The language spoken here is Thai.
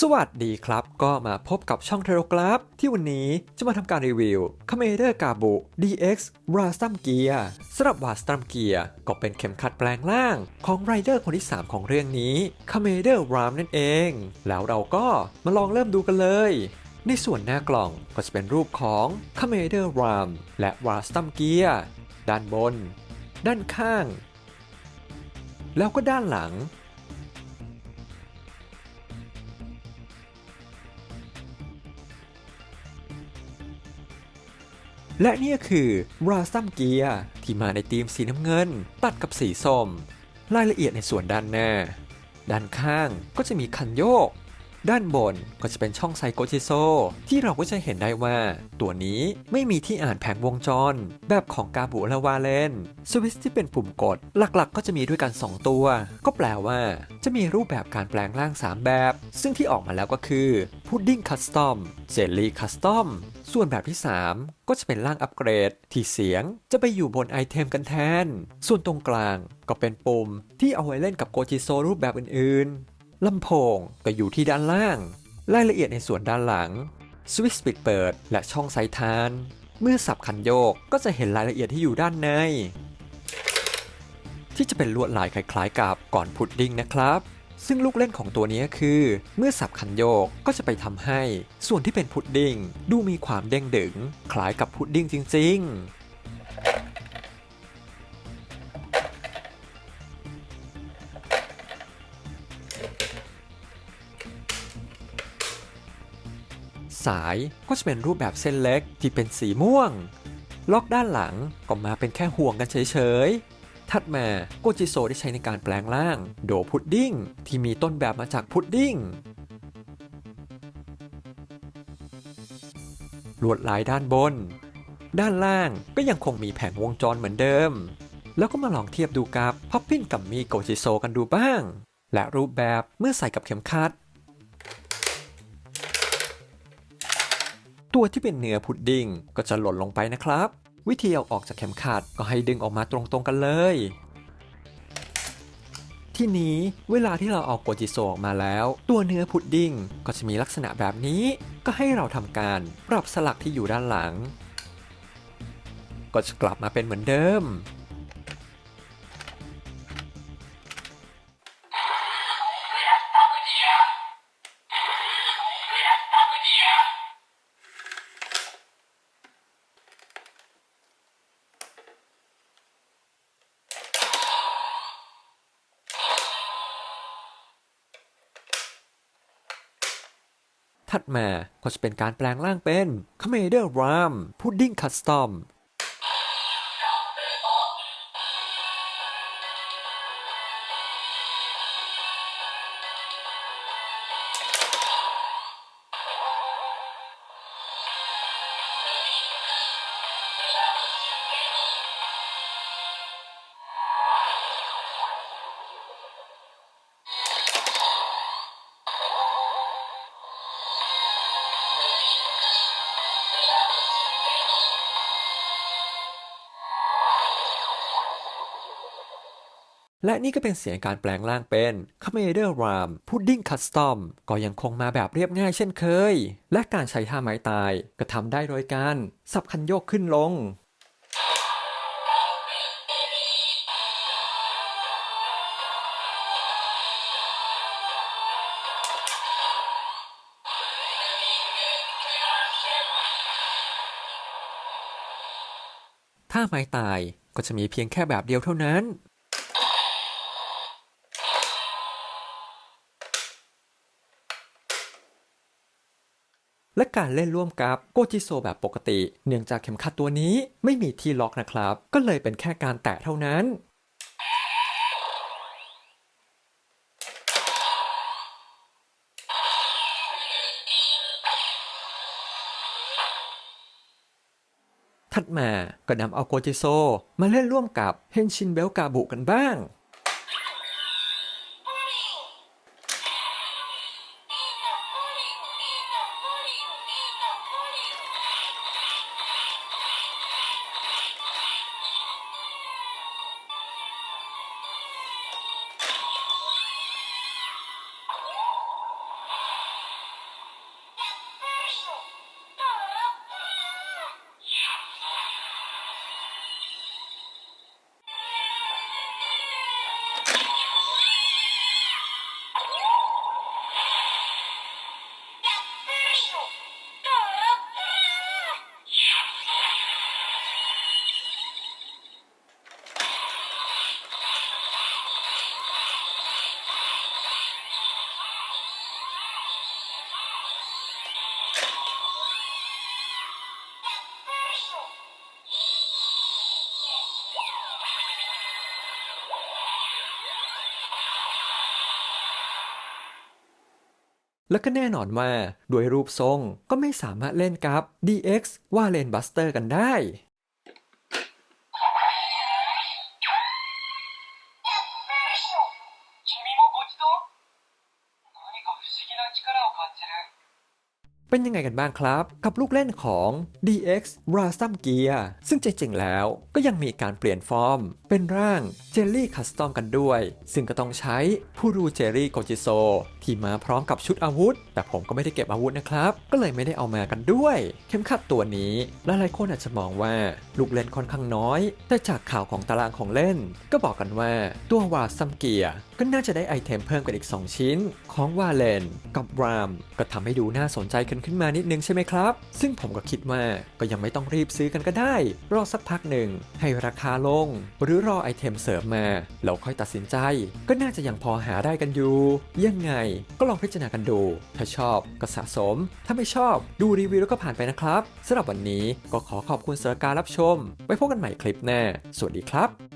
สวัสดีครับ ก็มาพบกับช่องเทโรกราฟที่วันนี้จะมาทำการรีวิว c o m m a d e r g a b u DX r a s t u m Gear สำหรับ w a s t u m Gear ก็เป็นเข็มขัดแปลงร่างของไรเดอร์คนที่ 3 ของเรื่องนี้ c o m m a d e r Ram นั่นเอง แล้วเราก็มาลองเริ่มดูกันเลย ในส่วนหน้ากล่องก็จะเป็นรูปของ c o m m a d e r Ram และ w a s t u m Gear ด้านบน ด้านข้าง แล้วก็ด้านหลัง และนี่คือราซัมเกียร์ที่มาในธีมสีน้ำเงิน ตัดกับสีส้ม รายละเอียดในส่วนด้านหน้า ด้านข้างก็จะมีคันโยก ด้านบนก็จะเป็นช่องไซโกจิโซ ที่เราก็จะเห็นได้ว่า ตัวนี้ไม่มีที่อ่านแผงวงจร แบบของกาบุและวาเลนสวิตช์ที่เป็นปุ่มกด หลักๆ ก็จะมีด้วยกัน 2 ตัว ก็แปลว่า จะมีรูปแบบการแปลงร่าง 3 แบบ ซึ่งที่ออกมาแล้วก็คือพุดดิ้งคัสตอมเจลลี่คัสตอมส่วนแบบที่ 3 ก็จะเป็นร่างอัปเกรด ที่เสียงจะไปอยู่บนไอเทมกันแทน ส่วนตรงกลางก็เป็นปุ่มที่เอาไว้เล่นกับโกจิโซรูปแบบอื่นๆ ลำโพงก็อยู่ที่ด้านล่าง รายละเอียดในส่วนด้านหลัง สวิตช์ปิดเปิด และช่องไซทาน เมื่อสับคันโยกก็จะเห็นรายละเอียดที่อยู่ด้านใน ที่จะเป็นลวดลายคล้ายๆกับก่อนพุดดิ้งนะครับ ซึ่งลูกเล่นของตัวนี้คือ เมื่อสับคันโยกก็จะไปทำให้ ส่วนที่เป็นพุดดิ้งดูมีความเด้งดึง คล้ายกับพุดดิ้งจริง ๆ สายก็จะเป็นรูปแบบเส้นเล็กที่เป็นสีม่วง ล็อกด้านหลังก็มาเป็นแค่ห่วงกันเฉยๆ ถัดมาโกจิโซได้ใช้ในการแปลงร่าง โดพุดดิ้งที่มีต้นแบบมาจากพุดดิ้งลวดลายด้านบน ด้านล่างก็ยังคงมีแผงวงจรเหมือนเดิม แล้วก็มาลองเทียบดูกับพับปิ้นกับมีโกจิโซกันดูบ้าง และรูปแบบเมื่อใส่กับเข็มขัด ตัวที่เป็นเนื้อพุดดิ้งก็จะหล่นลงไปนะครับ วิธีเอาออกจากเข็มขัดก็ให้ดึงออกมาตรงๆกันเลย ทีนี้เวลาที่เราเอาโกจิโซออกมาแล้ว ตัวเนื้อพุดดิ้งก็จะมีลักษณะแบบนี้ ก็ให้เราทำการปรับสลักที่อยู่ด้านหลัง ก็จะกลับมาเป็นเหมือนเดิม ถัดมาก็จะเป็นการแปลงร่างเป็น c o m m a d e r Ram Pudding Custom และนี่ก็เป็นเสียงการแปลงร่างเป็น c o m m a d e r Ram Pudding Custom ก็ยังคงมาแบบเรียบง่ายเช่นเคย และการใช้ท่าไม้ตายก็ทำได้โดยการสับคันโยกขึ้นลงถ้าไม้ตายก็จะมีเพียงแค่แบบเดียวเท่านั้น และการเล่นร่วมกับโกจิโซแบบปกติ เนื่องจากเข็มขัดตัวนี้ไม่มีที่ล็อกนะครับ ก็เลยเป็นแค่การแตะเท่านั้นถัดมาก็นำเอาโกจิโซมาเล่นร่วมกับเฮนชินเบลกาบุกันบ้าง แล้วก็แน่นอนว่าด้วยรูปทรงก็ไม่สามารถเล่นกับ DX ว่าเลนบัสเตอร์กันได้ 君もごちそう เป็นยังไงกันบ้างครับ กับลูกเล่นของ DX r a s u m Gear ซึ่งจริงๆแล้วก็ยังมีการเปลี่ยนฟอร์ม เป็นร่าง Jelly Custom กันด้วย ซึ่งก็ต้องใช้ผู้รูเจลลี่โกจิโซที่มาพร้อมกับชุดอาวุธ แต่ผมก็ไม่ได้เก็บอาวุธนะครับ ก็เลยไม่ได้เอามากันด้วย เข็มขัดตัวนี้หลายๆคนอาจจะมองว่าลูกเล่นค่อนข้างน้อย แต่จากข่าวของตารางของเล่น ก็บอกกันว่าตัววาซัมเกียก็น่าจะได้ไอเทมเพิ่มกันอีก 2 ชิ้น ของวาเลนกับรามก็ทำให้ดูน่าสนใจกันขึ้นมานิดนึงใช่ไหมครับ ซึ่งผมก็คิดว่าก็ยังไม่ต้องรีบซื้อกันก็ได้ รอสักพักหนึ่ง ให้ราคาลง หรือรอไอเทมเสริมมาแล้วค่อยตัดสินใจ ก็น่าจะยังพอหาได้กันอยู่ ยังไงก็ลองพิจารณากันดู ถ้าชอบก็สะสม ถ้าไม่ชอบดูรีวิวแล้วก็ผ่านไปนะครับสำหรับวันนี้ก็ขอขอบคุณสำหรับการรับชมไว้พบกันใหม่คลิปหน้าสวัสดีครับ